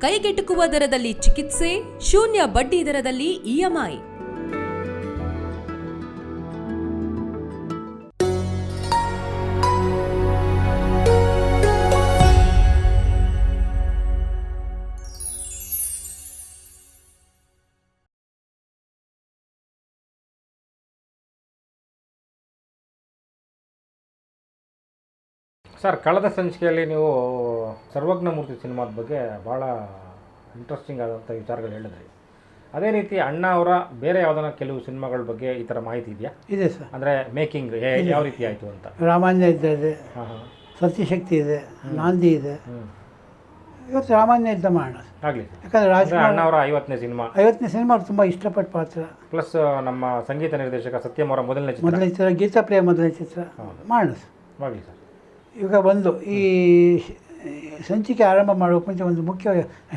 ಕೈಗೆಟುಕುವ ದರದಲ್ಲಿ ಚಿಕಿತ್ಸೆ ಶೂನ್ಯ ಬಡ್ಡಿ ದರದಲ್ಲಿ ಇಎಂಐ ಸರ್ ಕಳೆದ ಸಂಚಿಕೆಯಲ್ಲಿ ನೀವು ಸರ್ವಜ್ಞ ಮೂರ್ತಿ ಸಿನಿಮಾದ ಬಗ್ಗೆ ಭಾಳ ಇಂಟ್ರೆಸ್ಟಿಂಗ್ ಆದಂಥ ವಿಚಾರಗಳು ಹೇಳಿದ್ರಿ. ಅದೇ ರೀತಿ ಅಣ್ಣ ಅವರ ಬೇರೆ ಯಾವ್ದಾನ ಕೆಲವು ಸಿನಿಮಾಗಳ ಬಗ್ಗೆ ಈ ಥರ ಮಾಹಿತಿ ಇದೆಯಾ? ಇದೆ ಸರ್. ಅಂದರೆ ಮೇಕಿಂಗ್ ಯಾವ ರೀತಿ ಆಯಿತು ಅಂತ? ರಾಮಾನ್ಯ ಇದೆ. ಹಾಂ ಹಾಂ. ಸತ್ಯಶಕ್ತಿ ಇದೆ. ನಾಂದಿ ಇದೆ. ಇವತ್ತು ರಾಮಾನ್ಯ ಇದ್ದ ಮಾಡೋಣ ಆಗಲಿ ಯಾಕಂದರೆ ರಾಜ್ಕುಮಾರ್ ಅಣ್ಣ ಅವರ ಐವತ್ತನೇ ಸಿನಿಮಾ. ಐವತ್ತನೇ ಸಿನಿಮಾ ಅವ್ರು ತುಂಬ ಇಷ್ಟಪಟ್ಟ ಪಾತ್ರ. ಪ್ಲಸ್ ನಮ್ಮ ಸಂಗೀತ ನಿರ್ದೇಶಕ ಸತ್ಯಂ ಅವರ ಮೊದಲನೇ ಚಿತ್ರ. ಮೊದಲನೇ ಚಿತ್ರ ಗೀತಾ ಪ್ರಿಯ ಮೊದಲನೇ ಚಿತ್ರ. ಮಾಡೋಣ ಸರ್. ಆಗಲಿ ಸರ್. ಈಗ ಒಂದು ಈ ಸಂಚಿಕೆ ಆರಂಭ ಮಾಡೋಕೆ ಮುಂಚೆ ಒಂದು ಮುಖ್ಯ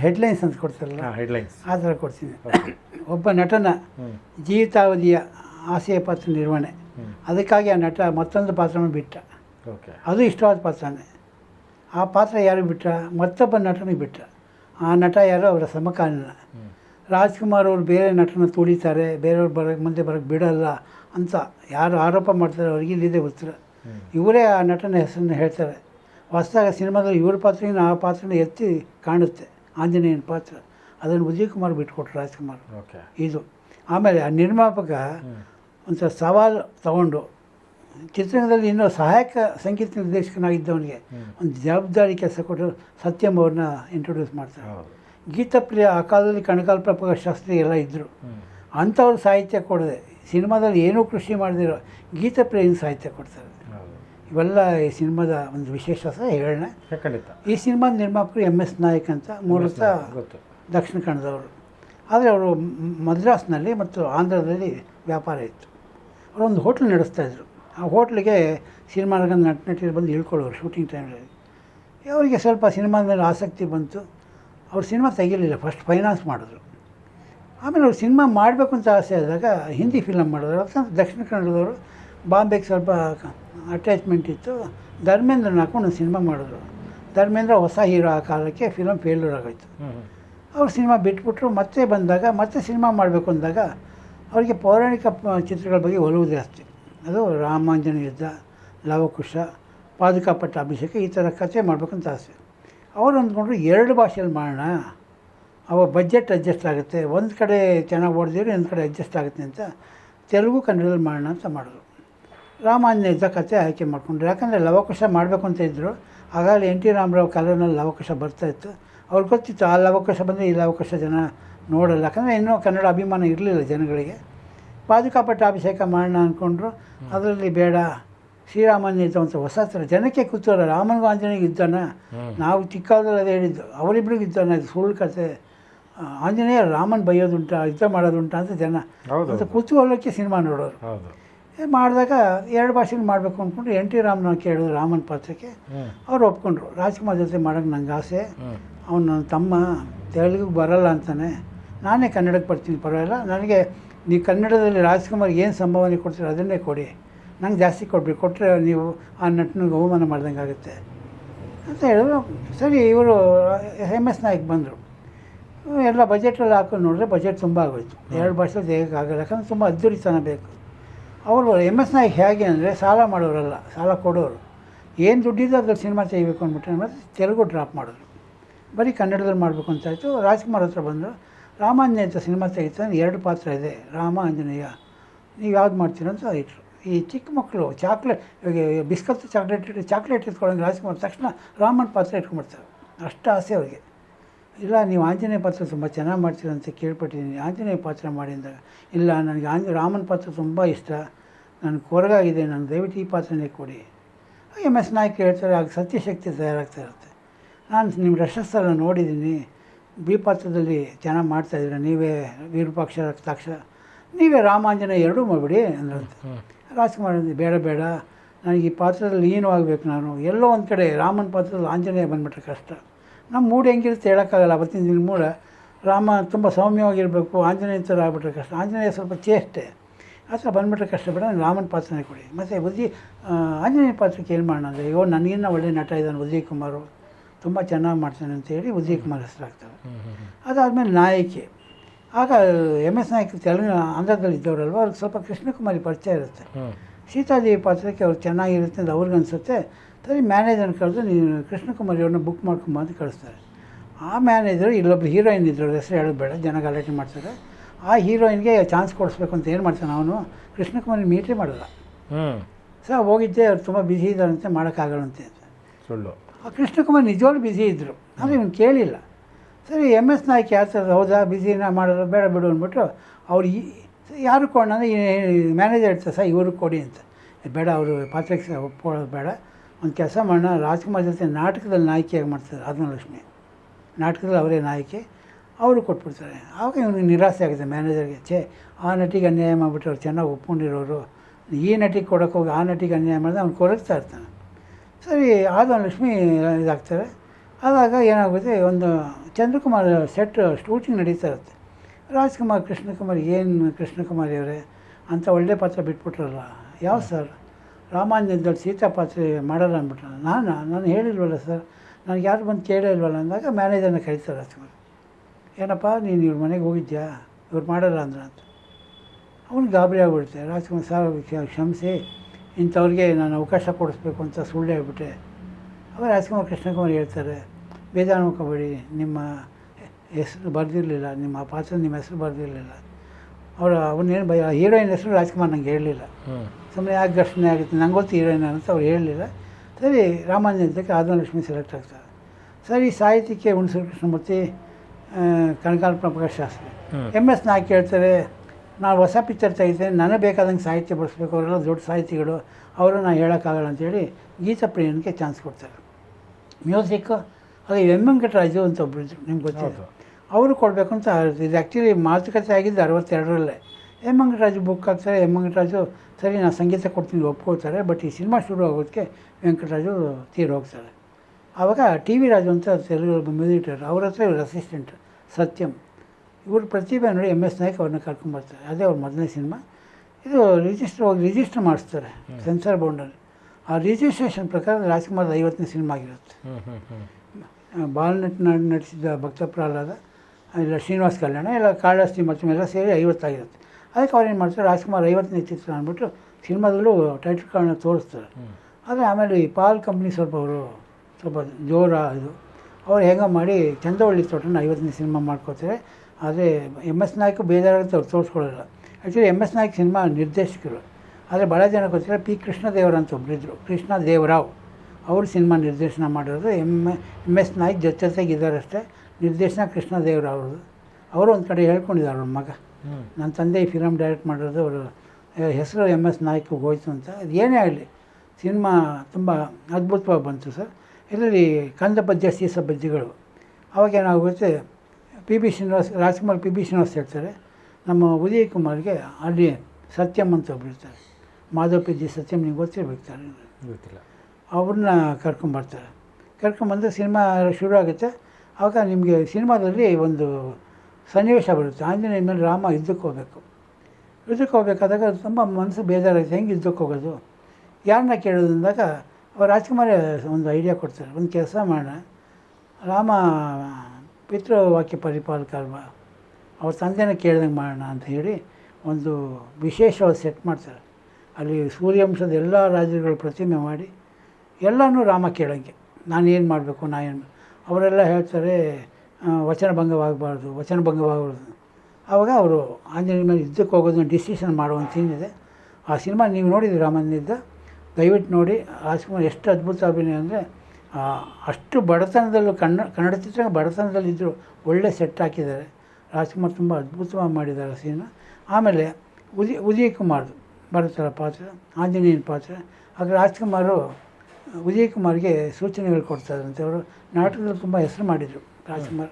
ಹೆಡ್ಲೈನ್ಸ್ ಅಂತ ಕೊಡ್ತಾರಲ್ಲ? ಹೆಡ್ಲೈನ್ಸ್ ಆ ಥರ ಕೊಡ್ತೀನಿ. ಒಬ್ಬ ನಟನ ಜೀವಿತಾವಧಿಯ ಆಸೆಯ ಪಾತ್ರ ನಿರ್ವಹಣೆ. ಅದಕ್ಕಾಗಿ ಆ ನಟ ಮತ್ತೊಂದು ಪಾತ್ರವನ್ನು ಬಿಟ್ಟ. ಓಕೆ ಅದು ಇಷ್ಟವಾದ ಪಾತ್ರನೇ ಆ ಪಾತ್ರ ಯಾರು ಬಿಟ್ಟ? ಮತ್ತೊಬ್ಬ ನಟನಿಗೆ ಬಿಟ್ಟ. ಆ ನಟ ಯಾರು? ಅವರ ಸಮಕಾಲೀನ. ರಾಜ್ಕುಮಾರ್ ಅವರು ಬೇರೆ ನಟನ ತುಳಿತಾರೆ ಬೇರೆಯವ್ರು ಬರೋಕ್ಕೆ ಮುಂದೆ ಬರೋಕ್ಕೆ ಬಿಡಲ್ಲ ಅಂತ ಯಾರು ಆರೋಪ ಮಾಡ್ತಾರೆ ಅವ್ರಿಗೆ ಇಲ್ಲಿದೆ ಉತ್ತರ. ಇವರೇ ಆ ನಟನ ಹೆಸರನ್ನು ಹೇಳ್ತಾರೆ. ಹೊಸದಾಗಿ ಸಿನಿಮಾದಲ್ಲಿ ಇವ್ರ ಪಾತ್ರನ ಆ ಪಾತ್ರನ ಎತ್ತಿ ಕಾಣುತ್ತೆ. ಆಂಜನೇಯನ ಪಾತ್ರ. ಅದನ್ನು ಉದಯ್ ಕುಮಾರ್ ಬಿಟ್ಕೊಟ್ರು ರಾಜ್ಕುಮಾರ್. ಓಕೆ. ಇದು. ಆಮೇಲೆ ಆ ನಿರ್ಮಾಪಕ ಒಂದು ಒಂಥರ ಸವಾಲು ತಗೊಂಡು ಚಿತ್ರರಂಗದಲ್ಲಿ ಇನ್ನೂ ಸಹಾಯಕ ಸಂಗೀತ ನಿರ್ದೇಶಕನಾಗಿದ್ದವನಿಗೆ. ಒಂದು ಜವಾಬ್ದಾರಿ ಕೆಲಸ ಕೊಟ್ಟು ಸತ್ಯಂ ಅವ್ರನ್ನ ಇಂಟ್ರೊಡ್ಯೂಸ್ ಮಾಡ್ತಾರೆ. ಗೀತಪ್ರಿಯ ಆ ಕಾಲದಲ್ಲಿ ಕಣಕಾಲ್ ಪ್ರಕಾಶ್ ಶಾಸ್ತ್ರಿ ಎಲ್ಲ ಇದ್ದರು ಅಂಥವ್ರು ಸಾಹಿತ್ಯ ಕೊಡದೆ ಸಿನಿಮಾದಲ್ಲಿ ಏನೂ ಕೃಷಿ ಮಾಡದಿರೋ ಗೀತಪ್ರಿಯ ಸಾಹಿತ್ಯ ಕೊಡ್ತಾರೆ. ಇವೆಲ್ಲ ಈ ಸಿನಿಮಾದ ಒಂದು ವಿಶೇಷ ಸಹ ಹೇಳೋಣ. ಖಂಡಿತ. ಈ ಸಿನಿಮಾದ ನಿರ್ಮಾಪಕರು ಎಂ ಎಸ್ ನಾಯಕ್ ಅಂತ ಮೂಲತಃ ಗೊತ್ತು. ದಕ್ಷಿಣ ಕನ್ನಡದವರು. ಆದರೆ ಅವರು ಮದ್ರಾಸ್ನಲ್ಲಿ ಮತ್ತು ಆಂಧ್ರದಲ್ಲಿ ವ್ಯಾಪಾರ ಇತ್ತು. ಅವರು ಒಂದು ಹೋಟ್ಲ್ ನಡೆಸ್ತಾಯಿದ್ರು ಆ ಹೋಟ್ಲಿಗೆ ಸಿನಿಮಾ ನಟ ನಟಿಯರು ಬಂದು ಇಳ್ಕೊಳ್ಳೋರು ಶೂಟಿಂಗ್ ಟೈಮಲ್ಲಿ. ಅವರಿಗೆ ಸ್ವಲ್ಪ ಸಿನಿಮಾದ ಮೇಲೆ ಆಸಕ್ತಿ ಬಂತು. ಅವ್ರು ಸಿನಿಮಾ ತೆಗಿಲಿಲ್ಲ ಫಸ್ಟ್ ಫೈನಾನ್ಸ್ ಮಾಡಿದ್ರು. ಆಮೇಲೆ ಅವ್ರು ಸಿನಿಮಾ ಮಾಡಬೇಕು ಅಂತ ಆಸೆ ಆದಾಗ ಹಿಂದಿ ಫಿಲಮ್ ಮಾಡಿದ್ರು. ದಕ್ಷಿಣ ಕನ್ನಡದವರು ಬಾಂಬೆಗೆ ಸ್ವಲ್ಪ ಅಟ್ಯಾಚ್ಮೆಂಟ್ ಇತ್ತು. ಧರ್ಮೇಂದ್ರನ ಹಾಕೊಂಡು ಸಿನಿಮಾ ಮಾಡಿದ್ರು. ಧರ್ಮೇಂದ್ರ ಹೊಸ ಹೀರೋ ಆ ಕಾಲಕ್ಕೆ ಫಿಲಮ್ ಫೇಲ್ಯೂರ್ ಆಗೋಯ್ತು. ಅವ್ರು ಸಿನಿಮಾ ಬಿಟ್ಬಿಟ್ರು ಮತ್ತೆ ಬಂದಾಗ ಮತ್ತೆ ಸಿನಿಮಾ ಮಾಡಬೇಕು ಅಂದಾಗ ಅವರಿಗೆ ಪೌರಾಣಿಕ ಚಿತ್ರಗಳ ಬಗ್ಗೆ ಒಲವು ಜಾಸ್ತಿ ಅದು ರಾಮಾಂಜನ ಯುದ್ಧ ಲವಕುಶ ಪಾದುಕಾಪಟ್ಟ ಪಟ್ಟಾಭಿಷೇಕ ಈ ಥರ ಕಥೆ ಮಾಡಬೇಕಂತ ಆಸೆ. ಅವರು ಅಂದ್ಕೊಂಡ್ರು ಎರಡು ಭಾಷೆಯಲ್ಲಿ ಮಾಡೋಣ. ಅವ ಬಜೆಟ್ ಅಡ್ಜಸ್ಟ್ ಆಗುತ್ತೆ. ಒಂದು ಕಡೆ ಚೆನ್ನಾಗಿ ಓಡಿದ್ರೆ ಒಂದು ಕಡೆ ಅಡ್ಜಸ್ಟ್ ಆಗುತ್ತೆ ಅಂತ ತೆಲುಗು ಕನ್ನಡದಲ್ಲಿ ಮಾಡೋಣ ಅಂತ ಮಾಡಿದ್ರು. ರಾಮಾಂಜನ ಇದ್ದ ಕಥೆ ಆಯ್ಕೆ ಮಾಡಿಕೊಂಡ್ರು. ಯಾಕಂದರೆ ಲವಕುಶ ಮಾಡಬೇಕು ಅಂತ ಇದ್ದರು ಆಗಾಗಲೇ ಎನ್ ಟಿ ರಾಮರಾವ್ ಕಲರ್ನಲ್ಲಿ ಲವಕುಶ ಬರ್ತಾಯಿತ್ತು ಅವ್ರಿಗೆ ಗೊತ್ತಿತ್ತು ಆ ಲವಕುಶ ಬಂದರೆ ಈ ಲವಕುಶ ಜನ ನೋಡಲ್ಲ. ಯಾಕಂದರೆ ಇನ್ನೂ ಕನ್ನಡ ಅಭಿಮಾನ ಇರಲಿಲ್ಲ ಜನಗಳಿಗೆ. ಪಾದುಕಾಪಟ್ಟ ಅಭಿಷೇಕ ಮಾಡೋಣ ಅಂದ್ಕೊಂಡ್ರು ಅದರಲ್ಲಿ ಬೇಡ. ಶ್ರೀರಾಮನ ಇದ್ದ ಅಂತ ಹೊಸ ಥರ ಜನಕ್ಕೆ ಕೂತವ್ರ. ರಾಮನಿಗೂ ಆಂಜನೇಯ ಯುದ್ಧನ ನಾವು ಚಿಕ್ಕದಲ್ಲಿ ಅದು ಹೇಳಿದ್ದು. ಅವರಿಬ್ಬರಿಗೂ ಯುದ್ಧನ ಇದು ಸುಳ್ಳು ಕಥೆ ಆಂಜನೇಯ ರಾಮನ್ ಬೈಯೋದುಂಟ ಯುದ್ಧ ಮಾಡೋದುಂಟ ಅಂತ ಜನ. ಅಂತ ಕುತೂಹಲಕ್ಕೆ ಸಿನಿಮಾ ನೋಡೋರು. ಮಾಡಿದಾಗ ಎರಡು ಭಾಷೆಗೆ ಮಾಡಬೇಕು ಅಂದ್ಕೊಂಡು ಎನ್ ಟಿ ರಾಮನ ಕೇಳಿದ್ರು ರಾಮನ ಪಾತ್ರಕ್ಕೆ ಅವ್ರು ಒಪ್ಕೊಂಡ್ರು. ರಾಜ್ಕುಮಾರ್ ಜೊತೆ ಮಾಡೋಕ್ಕೆ ನಂಗೆ ಆಸೆ. ಅವನು ನನ್ನ ತಮ್ಮ. ತೆಲುಗಿಗೆ ಬರಲ್ಲ ಅಂತಾನೆ. ನಾನೇ ಕನ್ನಡಕ್ಕೆ ಬರ್ತೀನಿ ಪರವಾಗಿಲ್ಲ. ನನಗೆ ನೀವು ಕನ್ನಡದಲ್ಲಿ ರಾಜ್ಕುಮಾರ್ ಏನು ಸಂಭಾವನೆ ಕೊಡ್ತೀರೋ ಅದನ್ನೇ ಕೊಡಿ. ನಂಗೆ ಜಾಸ್ತಿ ಕೊಡ್ಬೇಕು ಕೊಟ್ಟರೆ ನೀವು ಆ ನಟನಿಗೆ ಅವಮಾನ ಮಾಡ್ದಂಗೆ ಆಗುತ್ತೆ. ಅಂತ ಹೇಳಿದ್ರು. ಸರಿ ಇವರು ಎಂ ಎಸ್ ನಾಯ್ಕ್ ಬಂದರು. ಎಲ್ಲ ಬಜೆಟಲ್ಲಿ ಹಾಕೊಂಡು ನೋಡಿದ್ರೆ ಬಜೆಟ್ ತುಂಬ ಆಗೋಯ್ತು. ಎರಡು ಭಾಷೆ ಹೇಗೆ ಆಗಲ್ಲ. ಯಾಕಂದ್ರೆ ತುಂಬ ಅದ್ದೂರಿತನ ಬೇಕು. ಅವರು ಎಂ ಎಸ್ ನಾಯಕ್ ಹೇಗೆ ಅಂದರೆ ಸಾಲ ಮಾಡೋರಲ್ಲ, ಸಾಲ ಕೊಡೋರು. ಏನು ದುಡ್ಡಿದ್ದು ಅದ್ರಲ್ಲಿ ಸಿನಿಮಾ ತೆಗಿಬೇಕು ಅಂದ್ಬಿಟ್ರೆ ಮತ್ತು ತೆಲುಗು ಡ್ರಾಪ್ ಮಾಡಿದ್ರು ಬರೀ ಕನ್ನಡದಲ್ಲಿ ಮಾಡಬೇಕು ಅಂತ ಆಯಿತು. ರಾಜ್ಕುಮಾರ್ ಹತ್ರ ಬಂದರು, ರಾಮಾಂಜನೇಯ ಅಂತ ಸಿನಿಮಾ ತೆಗಿತಾನೆ, ಎರಡು ಪಾತ್ರ ಇದೆ. ರಾಮ, ಆಂಜನೇಯ, ನೀವು ಯಾವ್ದು ಮಾಡ್ತೀರ ಅಂತ ಇಟ್ರು. ಈ ಚಿಕ್ಕ ಮಕ್ಕಳು ಚಾಕ್ಲೇಟ್, ಇವಾಗ ಬಿಸ್ಕತ್ ಚಾಕ್ಲೇಟ್ ಇಟ್ಟು ಚಾಕ್ಲೇಟ್ ಇಟ್ಕೊಳ್ಳೋಂಗೆ ರಾಜ್ಕುಮಾರ್ ತಕ್ಷಣ ರಾಮನ ಪಾತ್ರ ಇಟ್ಕೊಂಡ್ಬಿಡ್ತಾರೆ. ಅಷ್ಟು ಆಸೆ ಅವ್ರಿಗೆ. ಇಲ್ಲ, ನೀವು ಆಂಜನೇಯ ಪಾತ್ರ ತುಂಬ ಚೆನ್ನಾಗಿ ಮಾಡ್ತೀರ ಅಂತ ಕೇಳ್ಪಟ್ಟಿದ್ದೀನಿ. ಆಂಜನೇಯ ಪಾತ್ರ ಮಾಡಿ ಅಂದಾಗ ಇಲ್ಲ, ನನಗೆ ಆಂಜ, ರಾಮನ ಪಾತ್ರ ತುಂಬ ಇಷ್ಟ. ನನಗೆ ಕೊರಗಾಗಿದೆ, ನಾನು ದಯವಿಟ್ಟು ಈ ಪಾತ್ರನೇ ಕೊಡಿ. ಎಂ ಎಸ್ ನಾಯ್ಕ ಹೇಳ್ತಾರೆ, ಆಗ ಸತ್ಯಶಕ್ತಿ ತಯಾರಾಗ್ತಾ ಇರುತ್ತೆ. ನಾನು ನಿಮ್ಮ ರಶಸ್ಥರನ್ನು ನೋಡಿದ್ದೀನಿ. ಬಿ ಪಾತ್ರದಲ್ಲಿ ಚೆನ್ನಾಗಿ ಮಾಡ್ತಾ ಇದ್ದೀರ? ನೀವೇ ವಿರೂಪಾಕ್ಷ, ರಕ್ತಾಕ್ಷ. ನೀವೇ ರಾಮಾಂಜನೇಯ ಎರಡೂ ಮಾಡಿಬಿಡಿ ಅಂದ್ರಂತೆ. ರಾಜ್ಕುಮಾರ್ ಬೇಡ ಬೇಡ. ನನಗೆ ಈ ಪಾತ್ರದಲ್ಲಿ ಲೀನವಾಗಬೇಕು ನಾನು. ಎಲ್ಲೋ ಒಂದು ಕಡೆ ರಾಮನ ಪಾತ್ರದಲ್ಲಿ ಆಂಜನೇಯ ಬಂದುಬಿಟ್ರೆ ಕಷ್ಟ. ನಮ್ಮ ಮೂಡ್ ಹೆಂಗಿರುತ್ತೆ ಹೇಳೋಕ್ಕಾಗಲ್ಲ ಅವತ್ತಿನ ದಿನ ಮೂಡ. ರಾಮ ತುಂಬ ಸೌಮ್ಯವಾಗಿರಬೇಕು ಆಂಜನೇಯ ಥರ ಆಗ್ಬಿಟ್ರೆ ಕಷ್ಟ. ಆಂಜನೇಯ ಸ್ವಲ್ಪ ಚೇಷ್ಟೆ. ಆ ಥರ ಬಂದುಬಿಟ್ರೆ ಕಷ್ಟ ಬೇಡ ರಾಮನ ಪಾತ್ರನೇ ಕೊಡಿ. ಮತ್ತು ಉದಯ ಆಂಜನೇಯ ಪಾತ್ರಕ್ಕೆ ಏನು ಮಾಡೋಣ ಅಂದರೆ ಅಯ್ಯೋ ನನಗಿನ್ನ ಒಳ್ಳೆ ನಟ ಇದ್ದಾನೆ ಉದಯ್ ಕುಮಾರು ತುಂಬ ಚೆನ್ನಾಗಿ ಮಾಡ್ತಾನೆ ಅಂತೇಳಿ ಉದಯ್ ಕುಮಾರ್ ಹೆಸರಾಗ್ತಾರೆ ಅದಾದಮೇಲೆ ನಾಯಕಿ. ಆಗ ಎಂ ಎಸ್ ನಾಯಕ್ ತೆಲುಗು ಆಂಧ್ರದಲ್ಲಿ ಇದ್ದವರಲ್ವ ಅವ್ರಿಗೆ ಸ್ವಲ್ಪ ಕೃಷ್ಣಕುಮಾರಿ ಪರಿಚಯ ಇರುತ್ತೆ. ಸೀತಾದೇವಿ ಪಾತ್ರಕ್ಕೆ ಅವ್ರು ಚೆನ್ನಾಗಿರುತ್ತೆ ಅಂತ ಅವ್ರಿಗೆ ಅನಿಸುತ್ತೆ ಸರಿ ಮ್ಯಾನೇಜರ್ನ ಕರೆದು ನೀನು ಕೃಷ್ಣಕುಮಾರಿ ಅವ್ರನ್ನ ಬುಕ್ ಮಾಡ್ಕೊಂಬ ಅಂತ ಕಳಿಸ್ತಾರೆ. ಆ ಮ್ಯಾನೇಜರು ಇಲ್ಲೊಬ್ಬರು ಹೀರೋಯಿನ್ ಇದ್ರು ಹೆಸರು ಹೇಳೋದು ಬೇಡ ಜನ ಗಲಾಟೆ ಮಾಡ್ತಾರೆ. ಆ ಹೀರೋಯಿನ್ಗೆ ಚಾನ್ಸ್ ಕೊಡಿಸ್ಬೇಕು ಅಂತ ಏನು ಮಾಡ್ತಾನೆ ಅವನು? ಕೃಷ್ಣಕುಮಾರಿ ಮೀಟೇ ಮಾಡಲ್ಲ. ಹ್ಞೂ ಸರ್ ಹೋಗಿದ್ದೆ ಅವ್ರು ತುಂಬ ಬ್ಯುಸಿ ಇದ್ದಾರಂತೆ ಮಾಡೋಕ್ಕಾಗಲ್ಲಂತೆ ಅಂತ. ಸುಳ್ಳು. ಆ ಕೃಷ್ಣಕುಮಾರ್ ನಿಜವಾಗ್ಲೂ ಬ್ಯುಸಿ ಇದ್ದರು ಆದರೆ ಇವ್ನು ಕೇಳಿಲ್ಲ. ಸರಿ ಎಂ ಎಸ್ ನಾಯ್ಕ ಯಾವ ಥರ ಹೌದಾ ಬ್ಯುಸಿನ ಮಾಡೋದು ಬೇಡ ಬಿಡು ಅಂದ್ಬಿಟ್ಟು ಅವ್ರು ಈ ಯಾರು ಕೊಡೋಣ ಅಂದರೆ ಮ್ಯಾನೇಜರ್ ಇರ್ತಾರೆ ಸರ್ ಇವ್ರಿಗೆ ಕೊಡಿ ಅಂತ. ಬೇಡ ಅವರು ಪಾತ್ರಕ್ಕೆ ಒಪ್ಕೊಳ್ಳೋದು ಬೇಡ. ಒಂದು ಕೆಲಸ ಮಾಡೋಣ, ರಾಜ್ಕುಮಾರ್ ಜೊತೆ ನಾಟಕದಲ್ಲಿ ನಾಯಕಿಯಾಗಿ ಮಾಡ್ತಾರೆ ಲಕ್ಷ್ಮಿ ನಾಟಕದಲ್ಲಿ ಅವರೇ ನಾಯಕಿ. ಅವರು ಕೊಟ್ಬಿಡ್ತಾರೆ. ಆವಾಗ ಇವನಿಗೆ ನಿರಾಸೆ ಆಗುತ್ತೆ ಮ್ಯಾನೇಜರ್ಗೆ. ಛೇ, ಆ ನಟಿಗೆ ಅನ್ಯಾಯ ಮಾಡಿಬಿಟ್ಟು ಚೆನ್ನಾಗಿ ಒಪ್ಕೊಂಡಿರೋರು. ಈ ನಟಿಗೆ ಕೊಡೋಕೆ ಹೋಗಿ ಆ ನಟಿಗೆ ಅನ್ಯಾಯ ಮಾಡಿದ್ರೆ ಅವ್ನು ಕೊರಗ್ತಾ ಇರ್ತಾನೆ. ಸರಿ ಆದ ಲಕ್ಷ್ಮಿ ಇದಾಗ್ತಾರೆ. ಆದಾಗ ಏನಾಗುತ್ತೆ, ಒಂದು ಚಂದ್ರಕುಮಾರ್ ಸೆಟ್ ಶೂಟಿಂಗ್ ನಡೀತಾ ಇರುತ್ತೆ. ರಾಜ್ಕುಮಾರ್, ಕೃಷ್ಣಕುಮಾರ್, ಏನು ಕೃಷ್ಣಕುಮಾರಿ ಅವರೇ? ಅಂತ ಒಳ್ಳೆ ಪಾತ್ರ ಬಿಟ್ಬಿಟ್ರಲ್ಲ. ಯಾವ ಸರ್? ರಾಮಾಂಜನದಲ್ಲಿ ಸೀತಾ ಪಾತ್ರೆ ಮಾಡಲ್ಲ ಅಂದ್ಬಿಟ್ರಲ್ಲ ನಾನು ನಾನು ಹೇಳಿಲ್ವಲ್ಲ ಸರ್, ನನಗೆ ಯಾರು ಬಂದು ಕೇಳಿಲ್ವಲ್ಲ ಅಂದಾಗ ಮ್ಯಾನೇಜರ್ನ ಕರೀತಾರೆ ರಾಜ್ಕುಮಾರ್ ಏನಪ್ಪ, ನೀನು ಇವ್ರ ಮನೆಗೆ ಹೋಗಿದ್ಯಾ? ಇವ್ರು ಮಾಡಲ್ಲ ಅಂದ್ರೆ ಅಂತ. ಅವ್ನಿಗೆ ಗಾಬರಿ ಆಗ್ಬಿಡುತ್ತೆ ರಾಜ್ಕುಮಾರ್ ಸರ್ ಕ್ಷಮಿಸಿ, ಇಂಥವ್ರಿಗೆ ನಾನು ಅವಕಾಶ ಕೊಡಿಸ್ಬೇಕು ಅಂತ ಸುಳ್ಳು ಹೇಳ್ಬಿಟ್ಟೆ ಅವಾಗ ರಾಜ್ಕುಮಾರ್ ಕೃಷ್ಣಕುಮಾರ್ ಹೇಳ್ತಾರೆ, ಬೇಜಾರು ಮಾಡ್ಕೋಬೇಡಿ, ನಿಮ್ಮ ಹೆಸರು ಬರೆದಿರಲಿಲ್ಲ, ನಿಮ್ಮ ಪಾತ್ರ ನಿಮ್ಮ ಹೆಸರು ಬರೆದಿರಲಿಲ್ಲ. ಅವರು, ಅವನೇನು ಭಯ ಹೀರೋಯಿನ್ ಹೆಸರು ರಾಜ್ಕುಮಾರ್ ನಂಗೆ ಹೇಳಲಿಲ್ಲ ಸುಮ್ಮನೆ ಯಾಕೆ ಘರ್ಷಣೆ ಆಗುತ್ತೆ. ನಂಗೆ ಗೊತ್ತು ಹೀರೋಯಿನ್ ಅಂತ ಅವ್ರು ಹೇಳಲಿಲ್ಲ. ಸರಿ ರಾಮಾಂಜನಕ್ಕೆ ಆದಿಲಕ್ಷ್ಮಿ ಸೆಲೆಕ್ಟ್ ಆಗ್ತಾರೆ. ಸರಿ ಸಾಹಿತ್ಯಕ್ಕೆ ಹುಣಸೂರು ಕೃಷ್ಣಮೂರ್ತಿ ಕನಕಾಲ ಪ್ರಕಾಶ್ ಶಾಸ್ತ್ರಿ. ಎಂ ಎಸ್ ನಾಯ್ಕ ಹೇಳ್ತಾರೆ ನಾನು ಹೊಸ ಪಿಕ್ಚರ್ ತೆಗಿತೇನೆ ನನಗೆ ಬೇಕಾದಂಗೆ ಸಾಹಿತ್ಯ ಬರೆಸ್ಬೇಕು ಅವರೆಲ್ಲ ದೊಡ್ಡ ಸಾಹಿತಿಗಳು. ಅವರು ನಾನು ಹೇಳೋಕ್ಕಾಗಲ್ಲ ಅಂತೇಳಿ ಗೀತಪ್ರಿಯನಿಗೆ ಚಾನ್ಸ್ ಕೊಡ್ತಾರೆ. ಮ್ಯೂಸಿಕ್ ಅದು ಎಂ ವೆಂಕಟರಾಜು ಅಂತ ಒಬ್ಬರು ನಿಮ್ಗೆ ಗೊತ್ತಿದೆ. ಅವರು ಕೊಡಬೇಕು ಅಂತ ಇದು ಆ್ಯಕ್ಚುಲಿ ಮಾತುಕತೆ ಆಗಿದ್ದು ಅರವತ್ತೆರಡರಲ್ಲೇ. ವೆಂಕಟರಾಜು ಬುಕ್ ಆಗ್ತಾರೆ ಎಂ ವೆಂಕಟರಾಜು ಸರಿ ನಾನು ಸಂಗೀತ ಕೊಡ್ತೀನಿ ಒಪ್ಕೊಳ್ತಾರೆ ಬಟ್ ಈ ಸಿನಿಮಾ ಶುರು ಆಗೋದಕ್ಕೆ ವೆಂಕಟರಾಜು ತೀರಿ ಹೋಗ್ತಾರೆ. ಆವಾಗ ಟಿ ವಿ ರಾಜು ಅಂತ ತೆಲುಗು ಮ್ಯೂಸಿಕ್ ಡೈರೆಕ್ಟರ್ ಅವ್ರ ಹತ್ರ ಇವ್ರ ಅಸಿಸ್ಟೆಂಟ್ ಸತ್ಯಂ. ಇವ್ರ ಪ್ರತಿಭೆ ನೋಡಿ ಎಂ ಎಸ್ ನಾಯಕ್ ಅವ್ರನ್ನ ಕರ್ಕೊಂಬರ್ತಾರೆ ಅದೇ ಅವ್ರ ಮೊದಲನೇ ಸಿನಿಮಾ. ಇದು ರಿಜಿಸ್ಟರ್ ಹೋಗಿ ರಿಜಿಸ್ಟರ್ ಮಾಡಿಸ್ತಾರೆ ಸೆನ್ಸಾರ್ ಬೌಂಡರಿ ಆ ರಿಜಿಸ್ಟ್ರೇಷನ್ ಪ್ರಕಾರ ರಾಜ್ಕುಮಾರ್ ಐವತ್ತನೇ ಸಿನಿಮಾ ಆಗಿರುತ್ತೆ. ಬಾಲನಟ್ ನಟಿಸಿದ ಭಕ್ತ ಪ್ರಹ್ಲಾದ ಇಲ್ಲ ಶ್ರೀನಿವಾಸ್ ಕಲ್ಯಾಣ ಇಲ್ಲ ಕಾಳಹಸ್ತಿ ಮತ್ತು ಎಲ್ಲ ಸೇರಿ ಐವತ್ತಾಗಿರುತ್ತೆ ಅದಕ್ಕೆ ಅವ್ರು ಏನು ಮಾಡ್ತಾರೆ ರಾಜ್ಕುಮಾರ್ ಐವತ್ತನೇ ಚಿತ್ರ ಅಂದ್ಬಿಟ್ಟು ಸಿನಿಮಾದಲ್ಲೂ ಟೈಟಲ್ ಕಾರ್ಡ್ನ ತೋರಿಸ್ತಾರೆ ಆದರೆ ಆಮೇಲೆ ಈ ಪಾಲ್ ಕಂಪ್ನಿ ಸ್ವಲ್ಪ ಅವರು ಸ್ವಲ್ಪ ಜೋರ ಇದು. ಅವ್ರು ಹೆಂಗೋ ಮಾಡಿ ಚಂದವಳ್ಳಿ ತೋಟನ ಐವತ್ತನೇ ಸಿನಿಮಾ ಮಾಡ್ಕೋತಾರೆ ಆದರೆ ಎಂ ಎಸ್ ನಾಯ್ಕು ಬೇಜಾರಂತ ಅವ್ರು ತೋರಿಸ್ಕೊಳ್ಳಲ್ಲ. Actually M S Naik cinema ನಿರ್ದೇಶಕರು. ಆದರೆ ಭಾಳ ಜನ ಗೊತ್ತಿಲ್ಲ ಪಿ ಕೃಷ್ಣದೇವರ ಅಂತ ಒಬ್ಬರಿದ್ದರು ಕೃಷ್ಣ ದೇವರಾವ್ ಅವರು ಸಿನಿಮಾ ನಿರ್ದೇಶನ ಮಾಡಿರೋದು. ಎಂ ಎಂ ಎಸ್ ನಾಯ್ಕ್ ಜೊತೆ ಜೊತೆಗಿದ್ದಾರೆ ಅಷ್ಟೇ. ನಿರ್ದೇಶನ ಕೃಷ್ಣದೇವರಾವ್ ದೇವರಾವ್ರದ್ದು ಅವರು ಒಂದು ಕಡೆ ಹೇಳ್ಕೊಂಡಿದ್ದಾರೆ ಅವ್ರ ಮಗ. ನನ್ನ ತಂದೆ ಈ ಫಿಲಮ್ ಡೈರೆಕ್ಟ್ ಮಾಡಿರೋದು ಅವರು ಹೆಸರು ಎಂ ಎಸ್ ನಾಯ್ಕ ಹೋಯಿತು ಅಂತ. ಅದು ಏನೇ ಆಗಲಿ ಸಿನಿಮಾ ತುಂಬ ಅದ್ಭುತವಾಗಿ ಬಂತು ಸರ್. ಇದರಲ್ಲಿ ಕಂದ ಪದ್ಯ ಸೀಸ ಬಜ್ಜಿಗಳು ಅವಾಗೇನಾಗುತ್ತೆ P B Srinivas Rajkumar P B Srinivas ಹೇಳ್ತಾರೆ ನಮ್ಮ ಉದಯ ಕುಮಾರ್ಗೆ ಅಲ್ಲಿ ಸತ್ಯಂ ಅಂತ ಒಬ್ಬರಿರ್ತಾರೆ ಮಾಧವ್ ಪಿ ಜಿ ಸತ್ಯಂ ನಿಮ್ಗೆ ಗೊತ್ತಿರ್ಬೇಕು ಗೊತ್ತಿಲ್ಲ. ಅವ್ರನ್ನ ಕರ್ಕೊಂಬರ್ತಾರೆ ಕರ್ಕೊಂಬಂದು ಸಿನಿಮಾ ಶುರು ಆಗುತ್ತೆ. ಆವಾಗ ನಿಮಗೆ ಸಿನಿಮಾದಲ್ಲಿ ಒಂದು ಸನ್ನಿವೇಶ ಬರುತ್ತೆ. ಆಂಜನೇಯ ಮೇಲೆ ರಾಮ ಯುದ್ಧಕ್ಕೆ ಹೋಗಬೇಕು. ಯುದ್ಧಕ್ಕೆ ಹೋಗ್ಬೇಕಾದಾಗ ತುಂಬ ಮನಸ್ಸು ಬೇಜಾರಾಗುತ್ತೆ ಹೆಂಗೆ ಯುದ್ಧಕ್ಕೆ ಹೋಗೋದು? ಯಾರನ್ನ ಕೇಳೋದು ಅಂದಾಗ ಅವ್ರು ರಾಜ್ಕುಮಾರ ಒಂದು ಐಡಿಯಾ ಕೊಡ್ತಾರೆ. ಒಂದು ಕೆಲಸ ಮಾಡೋಣ. ರಾಮ ಪಿತೃವಾಕ್ಯ ಪರಿಪಾಲಕ ಅಲ್ವಾ? ಅವ್ರ ತಂದೆನ ಕೇಳ್ದಂಗೆ ಮಾಡೋಣ ಅಂತ ಹೇಳಿ ಒಂದು ವಿಶೇಷವಾಗಿ ಸೆಟ್ ಮಾಡ್ತಾರೆ. ಅಲ್ಲಿ ಸೂರ್ಯವಂಶದ ಎಲ್ಲ ರಾಜರುಗಳ ಪ್ರತಿಮೆ ಮಾಡಿ ಎಲ್ಲನೂ ರಾಮ ಕೇಳೋಂಗೆ. ನಾನೇನು ಮಾಡಬೇಕು ನಾ ಏನು ಅವರೆಲ್ಲ ಹೇಳ್ತಾರೆ ವಚನಭಂಗವಾಗಬಾರ್ದು ವಚನಭಂಗವಾಗಬಾರ್ದು. ಆವಾಗ ಅವರು ಆಂಜನೇಯ ಮೇಲೆ ಯುದ್ಧಕ್ಕೆ ಹೋಗೋದು ಡಿಸಿಷನ್ ಮಾಡುವಂಥ ಸೀನ್ ಇದೆ. ಆ ಸಿನಿಮಾ ನೀವು ನೋಡಿದ್ದೀರಿ ರಾಮನಿಂದ? ದಯವಿಟ್ಟು ನೋಡಿ ಆ ಸಿನಿಮಾ ಎಷ್ಟು ಅದ್ಭುತ ಅಭಿನಯ ಅಂದರೆ ಅಷ್ಟು ಬಡತನದಲ್ಲೂ ಕನ್ನಡ ಕನ್ನಡ ಚಿತ್ರ ಬಡತನದಲ್ಲಿದ್ದರು ಒಳ್ಳೆ ಸೆಟ್ ಹಾಕಿದ್ದಾರೆ. ರಾಜ್ಕುಮಾರ್ ತುಂಬ ಅದ್ಭುತವಾಗಿ ಮಾಡಿದ್ದಾರೆ ಸೀನ ಆಮೇಲೆ ಉದಯ್ ಉದಯ ಕುಮಾರ್ದು ಬರುತ್ತಲ್ಲ ಪಾತ್ರ, ಆಂಜನೇಯನ ಪಾತ್ರ. ಆಗ ರಾಜ್ಕುಮಾರು, ಉದಯಕುಮಾರ್ಗೆ ಸೂಚನೆಗಳು ಕೊಡ್ತಾರಂತೆ ಅವರು ನಾಟಕದಲ್ಲಿ ತುಂಬ ಹೆಸರು ಮಾಡಿದರು. ರಾಜ್ಕುಮಾರ್.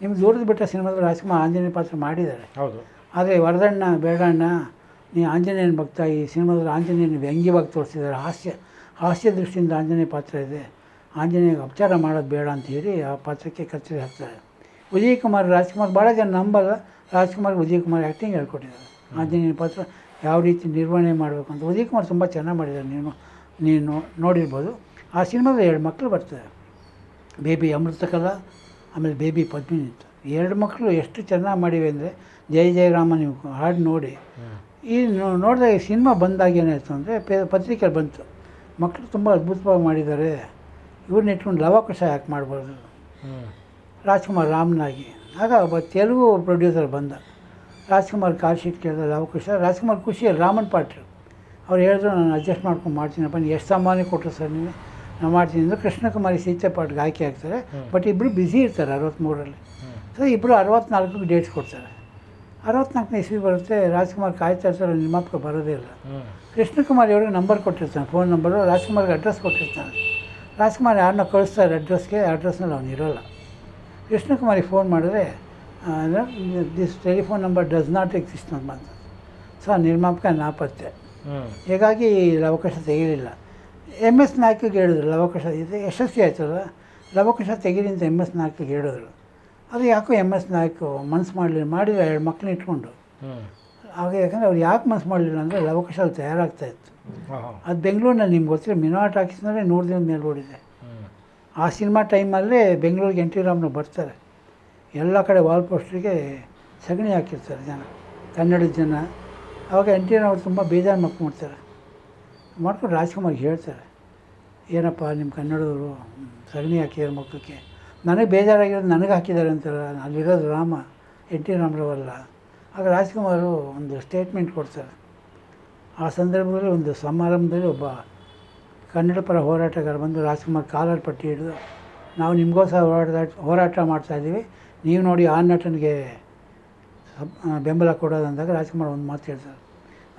ನಿಮ್ಗೆ ದೂರದ ಬಿಟ್ಟ ಸಿನಿಮಾದಲ್ಲಿ ರಾಜ್ಕುಮಾರ್ ಆಂಜನೇಯ ಪಾತ್ರ ಮಾಡಿದ್ದಾರೆ. ಹೌದು. ಆದರೆ ವರದಣ್ಣ ಬೇಡಣ್ಣ ನೀ ಆಂಜನೇಯನ ಭಕ್ತ ಈ ಸಿನಿಮಾದಲ್ಲಿ ಆಂಜನೇಯನ ವ್ಯಂಗ್ಯವಾಗಿ ತೋರಿಸಿದ್ದಾರೆ. ಹಾಸ್ಯ ಹಾಸ್ಯ ದೃಷ್ಟಿಯಿಂದ ಆಂಜನೇಯ ಪಾತ್ರ ಇದೆ. ಆಂಜನೇಯಗೆ ಉಪಚಾರ ಮಾಡೋದು ಬೇಡ ಅಂತ ಹೇಳಿ ಆ ಪಾತ್ರಕ್ಕೆ ಕಚ್ಚಿ ಹಾಕ್ತಾರೆ. ವಿಜಯ್ ಕುಮಾರ್ ರಾಜ್ಕುಮಾರ್ ಭಾಳ ಜನ ನಂಬಲ್ಲ. ರಾಜ್ಕುಮಾರ್ ವಿಜಯ್ ಕುಮಾರ್ ಆ್ಯಕ್ಟಿಂಗ್ ಹೇಳ್ಕೊಟ್ಟಿದ್ದಾರೆ ಆಂಜನೇಯನ ಪಾತ್ರ ಯಾವ ರೀತಿ ನಿರ್ವಹಣೆ ಮಾಡಬೇಕು ಅಂತ. ವಿಜಯ್ ಕುಮಾರ್ ತುಂಬ ಚೆನ್ನಾಗಿ ಮಾಡಿದ್ದಾರೆ. ನೀನು ನೀನು ನೋಡಿರ್ಬೋದು. ಆ ಸಿನಿಮಾದಲ್ಲಿ ಎರಡು ಮಕ್ಕಳು ಬರ್ತಾರೆ ಬೇಬಿ ಅಮೃತಕಲಾ ಆಮೇಲೆ ಬೇಬಿ ಪದ್ಮಿನಿ ಅಂತ ಎರಡು ಮಕ್ಕಳು ಎಷ್ಟು ಚೆನ್ನಾಗಿ ಮಾಡಿವೆ ಅಂದರೆ ಜಯ ರಾಮ ನೀವು ಹಾಡು ನೋಡಿ. ಈ ನೋಡಿದಾಗ ಸಿನಿಮಾ ಬಂದಾಗ ಏನಾಯಿತು ಅಂದರೆ ಪೇ ಪತ್ರಿಕೆ ಬಂತು. ಮಕ್ಕಳು ತುಂಬ ಅದ್ಭುತವಾಗಿ ಮಾಡಿದ್ದಾರೆ. ಇವ್ರನ್ನ ಇಟ್ಕೊಂಡು ಲವಕುಶ ಯಾಕೆ ಮಾಡಬಾರ್ದು ರಾಜ್ಕುಮಾರ್ ರಾಮನಾಗಿ. ಆಗ ಒಬ್ಬ ತೆಲುಗು ಪ್ರೊಡ್ಯೂಸರ್ ಬಂದ. ರಾಜ್ಕುಮಾರ್ ಕಾಲ್ ಶೀಟ್ ಕೇಳಿದ ಲವಕುಶ, ರಾಜ್ಕುಮಾರ್ ಖುಷಿಯಲ್ಲಿ ರಾಮನ್ ಪಾಟ್ರು. ಅವ್ರು ಹೇಳಿದ್ರು, ನಾನು ಅಡ್ಜಸ್ಟ್ ಮಾಡ್ಕೊಂಡು ಮಾಡ್ತೀನಪ್ಪ ನೀವು ಎಷ್ಟು ಸಾಮಾನ್ಯ ಕೊಟ್ಟರು ಸರ್ ನೀವು ಮಾಡ್ತೀನಿ ಅಂದರೆ ಕೃಷ್ಣಕುಮಾರಿ ಸೀತೆ ಪಾಟ್ಗೆ ಆಯ್ಕೆ ಆಗ್ತಾರೆ. ಬಟ್ ಇಬ್ಬರು ಬ್ಯುಸಿ ಇರ್ತಾರೆ ಅರವತ್ತ್ಮೂರಲ್ಲಿ ಸೊ ಇಬ್ಬರು ಅರವತ್ತ್ನಾಲ್ಕು ಡೇಟ್ಸ್ ಕೊಡ್ತಾರೆ. ಅರವತ್ನಾಲ್ಕನೇ ಇಸ್ವಿ ಬರುತ್ತೆ ರಾಜ್ಕುಮಾರ್ ಕಾಯ್ತಾ ಇರ್ತಾರೆ ನಿರ್ಮಾಪಕ ಬರೋದೇ ಇಲ್ಲ. ಕೃಷ್ಣಕುಮಾರಿ ಅವ್ರಿಗೆ ನಂಬರ್ ಕೊಟ್ಟಿರ್ತಾನೆ ಫೋನ್ ನಂಬರು ರಾಜ್ಕುಮಾರ್ಗೆ ಅಡ್ರೆಸ್ ಕೊಟ್ಟಿರ್ತಾನೆ. ರಾಜ್ಕುಮಾರ್ ಯಾರನ್ನ ಕಳಿಸ್ತಾರೆ ಅಡ್ರೆಸ್ಗೆ ಅಡ್ರೆಸ್ನಲ್ಲಿ ಅವ್ನು ಇರೋಲ್ಲ. ಕೃಷ್ಣಕುಮಾರಿಗೆ ಫೋನ್ ಮಾಡಿದ್ರೆ this telephone number does not exist ಅಂತ ಬಂತು. ಸೊ ಆ ನಿರ್ಮಾಪಕ ನಾಪತ್ತೆ. ಹೀಗಾಗಿ ಅವಕಾಶ ತೆಗೀಲಿಲ್ಲ. ಎಂ ಎಸ್ ನಾಯ್ಕಿಗೆ ಹೇಳಿದ್ರು ಲವಕುಶ. ಇದು ಯಶಸ್ವಿ ಆಯ್ತಲ್ಲ? ಲವಕುಶ ತೆಗೀರಿ ಅಂತ ಎಂ ಎಸ್ ನಾಯ್ಕಿಗೆ ಹೇಳಿದ್ರು. ಅದು ಯಾಕೋ ಎಂ ಎಸ್ ನಾಯ್ಕು ಮನಸ್ಸು ಮಾಡಲಿಲ್ಲ. ಮಾಡಿಲ್ಲ ಎರಡು ಮಕ್ಕಳನ್ನ ಇಟ್ಕೊಂಡು. ಆಗ ಯಾಕಂದರೆ ಅವ್ರು ಯಾಕೆ ಮನಸ್ಸು ಮಾಡಲಿಲ್ಲ ಅಂದರೆ ಲವಕುಶಲ್ಲಿ ತಯಾರಾಗ್ತಾ ಇತ್ತು. ಅದು ಬೆಂಗಳೂರಿನಲ್ಲಿ ನಿಮ್ಗೆ ಗೊತ್ತಿಲ್ಲ. ಮಿನಾಟ್ ಹಾಕಿಸಿದ್ರೆ ನೂರು ದಿನದ ಮೇಲೆ ಓಡಿದೆ ಆ ಸಿನಿಮಾ ಟೈಮಲ್ಲೇ ಬೆಂಗಳೂರಿಗೆ ಎನ್ ಟಿ ರಾಮ್ನ ಬರ್ತಾರೆ. ಎಲ್ಲ ಕಡೆ ವಾಲ್ ಪೋಸ್ಟ್ರಿಗೆ ಸಗಣಿ ಹಾಕಿರ್ತಾರೆ ಜನ. ಕನ್ನಡದ ಜನ. ಅವಾಗ ಎನ್ ಟಿ ರಾಮ್ ತುಂಬ ಬೇಜಾರು ಮಾಡ್ಕೊಂಡ್ಬಿಡ್ತಾರೆ. ಮಾಡ್ಕೊಂಡು ರಾಜ್ಕುಮಾರ್ ಹೇಳ್ತಾರೆ, ಏನಪ್ಪ ನಿಮ್ಮ ಕನ್ನಡದವರು ಸಗಣಿ ಹಾಕಿದ್ದಾರೆ ಮಕ್ಕಳಿಗೆ. ನನಗೆ ಬೇಜಾರಾಗಿರೋದು ನನಗೆ ಹಾಕಿದ್ದಾರೆ ಅಂತಾರೆ ಅಲ್ಲಿರೋದು ರಾಮ ಎನ್ ಟಿ ರಾಮರವಲ್ಲ. ಆಗ ರಾಜ್ಕುಮಾರು ಒಂದು ಸ್ಟೇಟ್ಮೆಂಟ್ ಕೊಡ್ತಾರೆ. ಆ ಸಂದರ್ಭದಲ್ಲಿ ಒಂದು ಸಮಾರಂಭದಲ್ಲಿ ಒಬ್ಬ ಕನ್ನಡ ಪರ ಹೋರಾಟಗಾರ ಬಂದು ರಾಜ್ಕುಮಾರ್ ಕಾಲರ್ ಪಟ್ಟಿ ಹಿಡಿದು, ನಾವು ನಿಮಗೋಸ್ಕರ ಹೋರಾಟ ಹೋರಾಟ ಮಾಡ್ತಾಯಿದ್ದೀವಿ ನೀವು ನೋಡಿ ಆ ನಟನಿಗೆ ಬೆಂಬಲ ಕೊಡೋದಂದಾಗ ರಾಜ್ಕುಮಾರ್ ಒಂದು ಮಾತು ಹೇಳ್ತಾರೆ.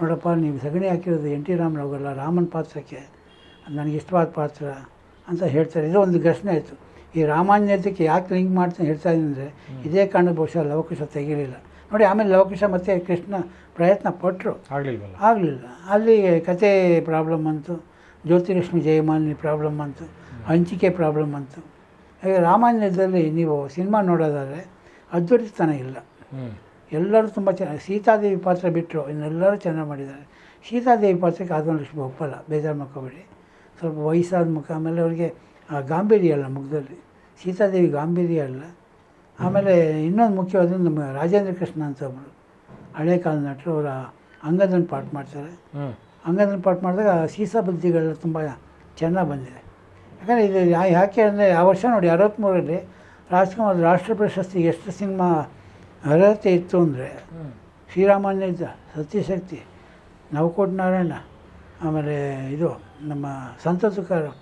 ನೋಡಪ್ಪ ನೀವು ಸಗಣಿ ಹಾಕಿರೋದು ಎನ್ ಟಿ ರಾಮರಾವ್ಗಲ್ಲ ರಾಮನ ಪಾತ್ರಕ್ಕೆ ಅದು ನನಗೆ ಇಷ್ಟವಾದ ಪಾತ್ರ ಅಂತ ಹೇಳ್ತಾರೆ. ಇದು ಒಂದು ಘರ್ಷಣೆ ಆಯಿತು. ಈ ರಾಮಾನ್ಯತೆಗೆ ಯಾಕೆ ಲಿಂಕ್ ಮಾಡ್ತೀನಿ ಹೇಳ್ತಾ ಅಂದರೆ ಇದೇ ಕಾರಣಕ್ಕೆ ಬಹುಶಃ ಲವಕುಶ ತೆಗಿಲಿಲ್ಲ. ನೋಡಿ ಆಮೇಲೆ ಲವಕುಶ ಮತ್ತು ಕೃಷ್ಣ ಪ್ರಯತ್ನ ಪಟ್ಟರು ಆಗಲಿಲ್ಲ ಆಗಲಿಲ್ಲ. ಅಲ್ಲಿ ಕತೆ ಪ್ರಾಬ್ಲಮ್ ಅಂತು ಜ್ಯೋತಿಲಕ್ಷ್ಮಿ ಜಯಮಾಲಿನಿ ಪ್ರಾಬ್ಲಮ್ ಅಂತು ಹಂಚಿಕೆ ಪ್ರಾಬ್ಲಮ್ ಅಂತು ಹಾಗೆ ರಾಮಾಯಣದಲ್ಲಿ ನೀವು ಸಿನಿಮಾ ನೋಡೋದಾದರೆ ಅದ್ಭುತತನ ಇಲ್ಲ. ಎಲ್ಲರೂ ತುಂಬ ಚೆನ್ನಾಗಿ ಸೀತಾದೇವಿ ಪಾತ್ರ ಬಿಟ್ಟರು ಇನ್ನೆಲ್ಲರೂ ಚೆನ್ನಾಗಿ ಮಾಡಿದ್ದಾರೆ. ಸೀತಾದೇವಿ ಪಾತ್ರಕ್ಕೆ ಆದ ಲಕ್ಷ್ಮಿ ಒಪ್ಪಲ್ಲ ಬೇಜಾರು ಮಾಡ್ಕೋಬೇಡಿ. ಸ್ವಲ್ಪ ವಯಸ್ಸಾದ ಮುಖ ಆಮೇಲೆ ಅವರಿಗೆ ಆ ಗಾಂಭೀರ್ಯ ಅಲ್ಲ ಮುಖದಲ್ಲಿ. ಸೀತಾದೇವಿ ಗಾಂಭೀರ್ಯ ಅಲ್ಲ. ಆಮೇಲೆ ಇನ್ನೊಂದು ಮುಖ್ಯವಾದ ನಮ್ಮ ರಾಜೇಂದ್ರ ಕೃಷ್ಣ ಅಂತ ಒಬ್ಬರು ಹಳೆ ಕಾಲ ನಟರು ಅವರ ಅಂಗದನ್ನು ಪಾಠ ಮಾಡ್ತಾರೆ. ಅಂಗದನ ಪಾಠ ಮಾಡಿದಾಗ ಸೀಸಾ ಬುದ್ಧಿಗಳೆಲ್ಲ ತುಂಬ ಚೆನ್ನಾಗಿ ಬಂದಿದೆ. ಯಾಕಂದರೆ ಇದು ಯಾಕೆ ಅಂದರೆ ಆ ವರ್ಷ ನೋಡಿ ಅರವತ್ತ್ಮೂರರಲ್ಲಿ ರಾಜ್ಕುಮಾರ್ ರಾಷ್ಟ್ರ ಪ್ರಶಸ್ತಿ ಎಷ್ಟು ಸಿನಿಮಾ ಅರ್ಹತೆ ಇತ್ತು ಅಂದರೆ ಹ್ಞೂ ಶ್ರೀರಾಮಾನ್ಯ ಇದ್ದ ಸತ್ಯಶಕ್ತಿ ನವಕೋಟ್ ನಾರಾಯಣ ಆಮೇಲೆ ಇದು ನಮ್ಮ ಸಂತ ತುಕಾರಾಮ್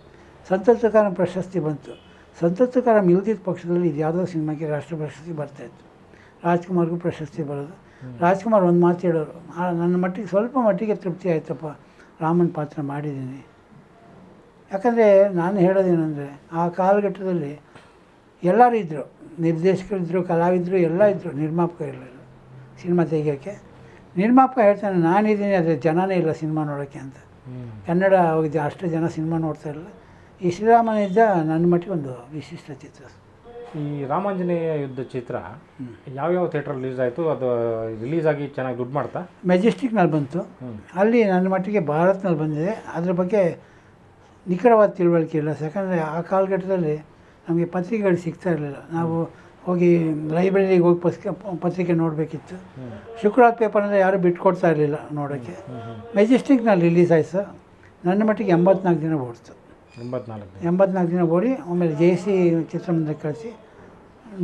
ಸಂತ ತುಕಾರಾಮ್ ಪ್ರಶಸ್ತಿ ಬಂತು. ಸಂತ ತುಕಾರಾಮ್ ಇಲ್ದಿದ್ದ ಪಕ್ಷದಲ್ಲಿ ಇದು ಯಾವುದೋ ಸಿನಿಮಾಗೆ ರಾಷ್ಟ್ರ ಪ್ರಶಸ್ತಿ ಬರ್ತಾಯಿತ್ತು ರಾಜ್ಕುಮಾರ್ಗೂ ಪ್ರಶಸ್ತಿ ಬರೋದು. ರಾಜ್ಕುಮಾರ್ ಒಂದು ಮಾತು ಹೇಳೋರು ನನ್ನ ಮಟ್ಟಿಗೆ ಸ್ವಲ್ಪ ಮಟ್ಟಿಗೆ ತೃಪ್ತಿ ಆಯ್ತಪ್ಪ ರಾಮನ ಪಾತ್ರ ಮಾಡಿದ್ದೀನಿ. ಯಾಕಂದರೆ ನಾನು ಹೇಳೋದೇನೆಂದರೆ ಆ ಕಾಲಘಟ್ಟದಲ್ಲಿ ಎಲ್ಲರೂ ಇದ್ದರು ನಿರ್ದೇಶಕರಿದ್ದರು ಕಲಾವಿದರು ಎಲ್ಲ ಇದ್ದರು ನಿರ್ಮಾಪಕ ಇರಲಿಲ್ಲ ಸಿನಿಮಾ ತೆಗಿಯೋಕ್ಕೆ. ನಿರ್ಮಾಪಕ ಹೇಳ್ತಾನೆ ನಾನಿದ್ದೀನಿ ಆದರೆ ಜನನೇ ಇಲ್ಲ ಸಿನಿಮಾ ನೋಡೋಕ್ಕೆ ಅಂತ. ಕನ್ನಡ ಹೋಗಿದ್ದೆ ಅಷ್ಟು ಜನ ಸಿನಿಮಾ ನೋಡ್ತಾ ಇರಲಿಲ್ಲ ಈ ಶ್ರೀರಾಮನಿದ್ದ ನನ್ನ ಮಟ್ಟಿಗೆ ಒಂದು ವಿಶಿಷ್ಟ ಚಿತ್ರ. ಈ ರಾಮಾಂಜನೇಯ ಯುದ್ಧ ಚಿತ್ರ ಯಾವ್ಯಾವ ಥಿಯೇಟರ್ ರಿಲೀಸ್ ಆಯಿತು? ಅದು ರಿಲೀಸ್ ಆಗಿ ಚೆನ್ನಾಗಿ ದುಡ್ಡು ಮಾಡ್ತಾ? ಮೆಜೆಸ್ಟಿಕ್ನಲ್ಲಿ ಬಂತು. ಅಲ್ಲಿ ನನ್ನ ಮಟ್ಟಿಗೆ ಭಾರತ್ನಲ್ಲಿ ಬಂದಿದೆ. ಅದ್ರ ಬಗ್ಗೆ ನಿಖರವಾದ ತಿಳುವಳಿಕೆ ಇಲ್ಲ. ಯಾಕಂದರೆ ಆ ಕಾಲಘಟ್ಟದಲ್ಲಿ ನಮಗೆ ಪತ್ರಿಕೆಗಳು ಸಿಗ್ತಾ ಇರಲಿಲ್ಲ. ನಾವು ಹೋಗಿ ಲೈಬ್ರರಿಗೆ ಹೋಗಿ ಪತ್ರಿಕೆ ಪತ್ರಿಕೆ ನೋಡಬೇಕಿತ್ತು. ಶುಕ್ರವಾರ ಪೇಪರ್ ಅಂದರೆ ಯಾರೂ ಬಿಟ್ಕೊಡ್ತಾ ಇರಲಿಲ್ಲ ನೋಡೋಕ್ಕೆ. ಮೆಜೆಸ್ಟಿಕ್ನಲ್ಲಿ ರಿಲೀಸ್ ಆಯ್ತು ಸರ್. ನನ್ನ ಮಟ್ಟಿಗೆ ಎಂಬತ್ನಾಲ್ಕು ದಿನ ಓಡಿತು. ಎಂಬತ್ನಾಲ್ಕು ಎಂಬತ್ನಾಲ್ಕು ದಿನ ಓಡಿ ಆಮೇಲೆ ಜೆ ಸಿ ಚಿತ್ರಮಂದಿರಕ್ಕೆ ಕಳಿಸಿ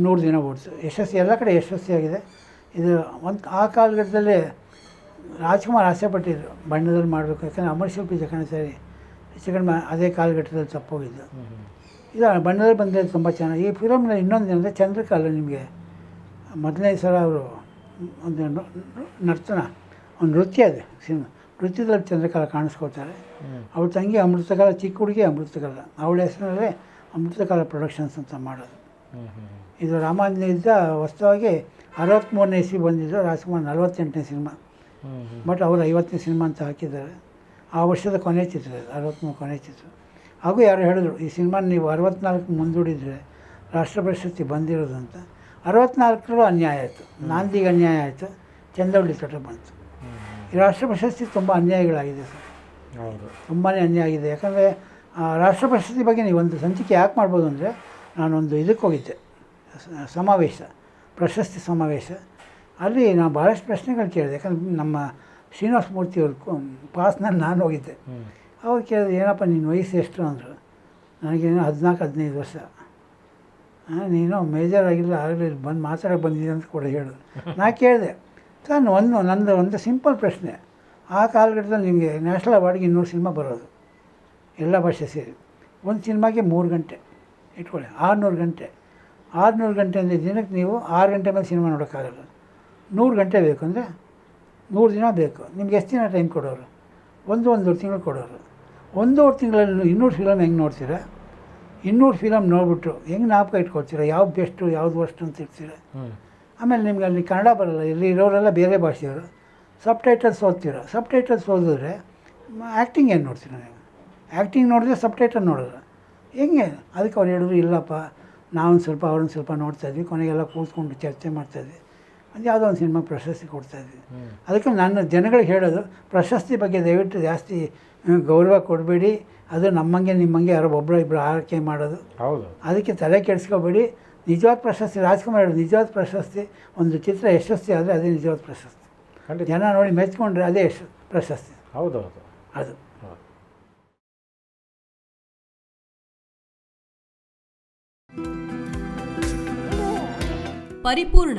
ನೂರು ದಿನ ಓಡಿಸ್ತು ಯಶಸ್ವಿ ಎಲ್ಲ ಕಡೆ ಯಶಸ್ವಿಯಾಗಿದೆ ಇದು ಒಂದು ಆ ಕಾಲಘಟ್ಟದಲ್ಲಿ ರಾಜ್ಕುಮಾರ್ ಆಸೆ ಪಟ್ಟಿದ್ರು ಬಣ್ಣದಲ್ಲಿ ಮಾಡಬೇಕು. ಯಾಕಂದರೆ ಅಮರ್ ಶಿಲ್ಪಿ ಜಕಣ ಸರಿ ಹೆಚ್ಚು ಕಡಿಮೆ ಅದೇ ಕಾಲಘಟ್ಟದಲ್ಲಿ ತಪ್ಪೋಗಿದ್ದು. ಇದು ಬಣ್ಣದಲ್ಲಿ ಬಂದರೆ ತುಂಬ ಚೆನ್ನಾಗಿ. ಈ ಫಿಲಮ್ನ ಇನ್ನೊಂದು ಏನಂದರೆ ಚಂದ್ರಕಾಲ ನಿಮಗೆ. ಮೊದಲನೇ ಸಲ ಅವರು ಒಂದು ನರ್ತನ ಒಂದು ನೃತ್ಯ ಇದೆ ಸಿನಿಮಾ. ನೃತ್ಯದಲ್ಲಿ ಚಂದ್ರಕಾಲ ಕಾಣಿಸ್ಕೊಳ್ತಾರೆ. ಅವ್ರ ಅವಳ ತಂಗಿ ಅಮೃತಕಾಲ ಚಿಕ್ಕ ಹುಡುಗಿ ಅಮೃತಕಾಲ. ಅವಳ ಹೆಸರಲ್ಲೇ ಅಮೃತಕಾಲ ಪ್ರೊಡಕ್ಷನ್ಸ್ ಅಂತ ಮಾಡೋದು. ಇದು ರಾಮಾಂಜನಿಂದ ಹೊಸದಾಗಿ ಅರವತ್ತ್ಮೂರನೇ ಇಸ್ವಿ ಬಂದಿದ್ದು ರಾಜ್ಕುಮಾರ್ ನಲವತ್ತೆಂಟನೇ ಸಿನಿಮಾ. ಬಟ್ ಅವರು ಐವತ್ತನೇ ಸಿನಿಮಾ ಅಂತ ಹಾಕಿದ್ದಾರೆ. ಆ ವರ್ಷದ ಕೊನೆ ಚಿತ್ರ ಅದು, ಅರವತ್ತ್ಮೂರು ಕೊನೆ ಚಿತ್ರ. ಹಾಗೂ ಯಾರು ಹೇಳಿದ್ರು ಈ ಸಿನಿಮಾ ನೀವು ಅರವತ್ನಾಲ್ಕು ಮುಂದೂಡಿದರೆ ರಾಷ್ಟ್ರ ಪ್ರಶಸ್ತಿ ಬಂದಿರೋದು ಅಂತ. ಅರವತ್ನಾಲ್ಕರಲ್ಲೂ ಅನ್ಯಾಯ ಆಯಿತು. ನಾಂದಿಗೆ ಅನ್ಯಾಯ ಆಯಿತು. ಚಂದವಳ್ಳಿ ತೋಟ ಬಂತು. ಈ ರಾಷ್ಟ್ರ ಪ್ರಶಸ್ತಿ ತುಂಬ ಅನ್ಯಾಯಗಳಾಗಿದೆ ಸರ್. ಹೌದು. ತುಂಬಾ ಅನ್ಯಾಯ ಆಗಿದೆ. ಯಾಕಂದರೆ ರಾಷ್ಟ್ರ ಪ್ರಶಸ್ತಿ ಬಗ್ಗೆ ನೀವು ಒಂದು ಸಂಚಿಕೆ ಯಾಕೆ ಮಾಡ್ಬೋದು ಅಂದರೆ ನಾನೊಂದು ಇದಕ್ಕೆ ಹೋಗಿದ್ದೆ. ಸಮಾವೇಶ ಪ್ರಶಸ್ತಿ ಸಮಾವೇಶ. ಅಲ್ಲಿ ನಾನು ಭಾಳಷ್ಟು ಪ್ರಶ್ನೆಗಳು ಕೇಳಿದೆ. ಯಾಕಂದ್ರೆ ನಮ್ಮ ಶ್ರೀನಿವಾಸ ಮೂರ್ತಿಯವ್ರ ಪಾಸ್ನಲ್ಲಿ ನಾನು ಹೋಗಿದ್ದೆ. ಅವ್ರು ಕೇಳಿದ್ರು ಏನಪ್ಪ ನಿನ್ನ ವಯಸ್ಸು ಎಷ್ಟು ಅಂದರು. ನನಗೇನು ಹದಿನಾಲ್ಕು, ಹದಿನೈದು ವರ್ಷ. ನೀನು ಮೇಜರ್ ಆಗಿಲ್ಲ ಆಗಲಿ, ಬಂದು ಮಾತಾಡೋಕೆ ಬಂದಿದೆ ಅಂತ ಕೂಡ ಹೇಳಿದ್ರು ನಾ ಕೇಳಿದೆ ನಾನು ಒಂದು, ನಂದು ಒಂದು ಸಿಂಪಲ್ ಪ್ರಶ್ನೆ. ಆ ಕಾಲಘಟ್ಟದಲ್ಲಿ ನಿಮಗೆ ನ್ಯಾಷನಲ್ ಅವಾರ್ಡ್ಗೆ ಇನ್ನೂರು ಸಿನಿಮಾ ಬರೋದು. ಎಲ್ಲ ಭಾಷೆ ಸೇರಿ. ಒಂದು ಸಿನಿಮಾಗೆ ಮೂರು ಗಂಟೆ ಇಟ್ಕೊಳ್ಳಿ, ಆರುನೂರು ಗಂಟೆ. ಆರುನೂರು ಗಂಟೆ ಅಂದರೆ ದಿನಕ್ಕೆ ನೀವು ಆರು ಗಂಟೆ ಮೇಲೆ ಸಿನಿಮಾ ನೋಡೋಕ್ಕಾಗಲ್ಲ. ನೂರು ಗಂಟೆ ಬೇಕು ಅಂದರೆ ನೂರು ದಿನ ಬೇಕು. ನಿಮ್ಗೆ ಎಷ್ಟು ದಿನ ಟೈಮ್ ಕೊಡೋರು? ಒಂದು ಒಂದೂವರೆ ತಿಂಗಳು ಕೊಡೋರು. ಒಂದೂವರೆ ತಿಂಗಳಲ್ಲಿ ಇನ್ನೂರು ಫಿಲಮ್ ಹೆಂಗೆ ನೋಡ್ತೀರಾ? ಇನ್ನೂರು ಫಿಲಮ್ ನೋಡ್ಬಿಟ್ಟು ಹೆಂಗೆ ನಾಪಕ ಇಟ್ಕೊಳ್ತೀರಾ? ಯಾವ್ದು ಬೆಸ್ಟು ಯಾವ್ದು ವರ್ಸ್ಟ್ ಅಂತ ಇರ್ತೀರಾ? ಆಮೇಲೆ ನಿಮ್ಗೆ ಅಲ್ಲಿ ಕನ್ನಡ ಬರಲ್ಲ. ಇಲ್ಲಿ ಇರೋರೆಲ್ಲ ಬೇರೆ ಭಾಷೆಯವರು. ಸಬ್ ಟೈಟಲ್ಸ್ ಓದ್ತೀರ? ಸಬ್ ಟೈಟಲ್ಸ್ ಓದಿದ್ರೆ ಆ್ಯಕ್ಟಿಂಗ್ ಏನು ನೋಡ್ತೀರ ನೀವು? ಆ್ಯಕ್ಟಿಂಗ್ ನೋಡಿದ್ರೆ ಸಬ್ ಟೈಟಲ್ ಹೆಂಗೆ? ಅದಕ್ಕೆ ಅವ್ರು ಹೇಳಿದ್ರು ಇಲ್ಲಪ್ಪ ನಾವೊಂದು ಸ್ವಲ್ಪ ಅವ್ರನ್ನ ಸ್ವಲ್ಪ ನೋಡ್ತಾಯಿದ್ವಿ ಕೊನೆಗೆಲ್ಲ ಕೂತ್ಕೊಂಡು ಚರ್ಚೆ ಮಾಡ್ತಾಯಿದ್ವಿ ಅದು ಯಾವುದೋ ಒಂದು ಸಿನಿಮಾ ಪ್ರಶಸ್ತಿ ಕೊಡ್ತಾ ಇದ್ವಿ. ಅದಕ್ಕೆ ನಾನು ಜನಗಳಿಗೆ ಹೇಳೋದು ಪ್ರಶಸ್ತಿ ಬಗ್ಗೆ ದಯವಿಟ್ಟು ಜಾಸ್ತಿ ಗೌರವ ಕೊಡಬೇಡಿ. ಅದು ನಮ್ಮಂಗೆ ನಿಮ್ಮಂಗೆ ಯಾರೋ ಒಬ್ಬರು ಇಬ್ಬರು ಆರೈಕೆ ಮಾಡೋದು. ಹೌದು. ಅದಕ್ಕೆ ತಲೆ ಕೆಡಿಸ್ಕೋಬೇಡಿ. ನಿಜವಾದ ಪ್ರಶಸ್ತಿ ರಾಜ್ಕುಮಾರ್ ಹೇಳಿ ನಿಜವಾದ ಪ್ರಶಸ್ತಿ. ಒಂದು ಚಿತ್ರ ಯಶಸ್ವಿ ಆದರೆ ಅದೇ ನಿಜವಾದ ಪ್ರಶಸ್ತಿ. ಖಂಡಿತ. ಜನ ನೋಡಿ ಮೆಚ್ಕೊಂಡ್ರೆ ಅದೇ ಯಶ ಪ್ರಶಸ್ತಿ. ಹೌದು ಹೌದು. ಅದು. ಹೌದು. ಪರಿಪೂರ್ಣ.